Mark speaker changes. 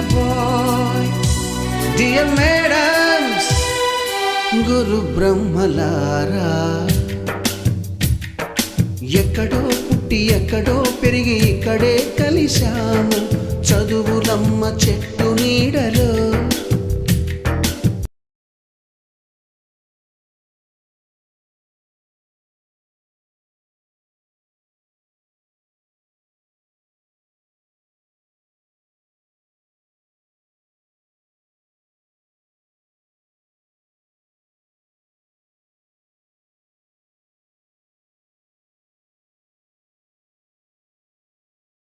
Speaker 1: the boy, dear madams, Guru Brahmalara. ఎక్కడో పుట్టి ఎక్కడో పెరిగి ఇక్కడే కలిశాము చదువులమ్మ చెట్టు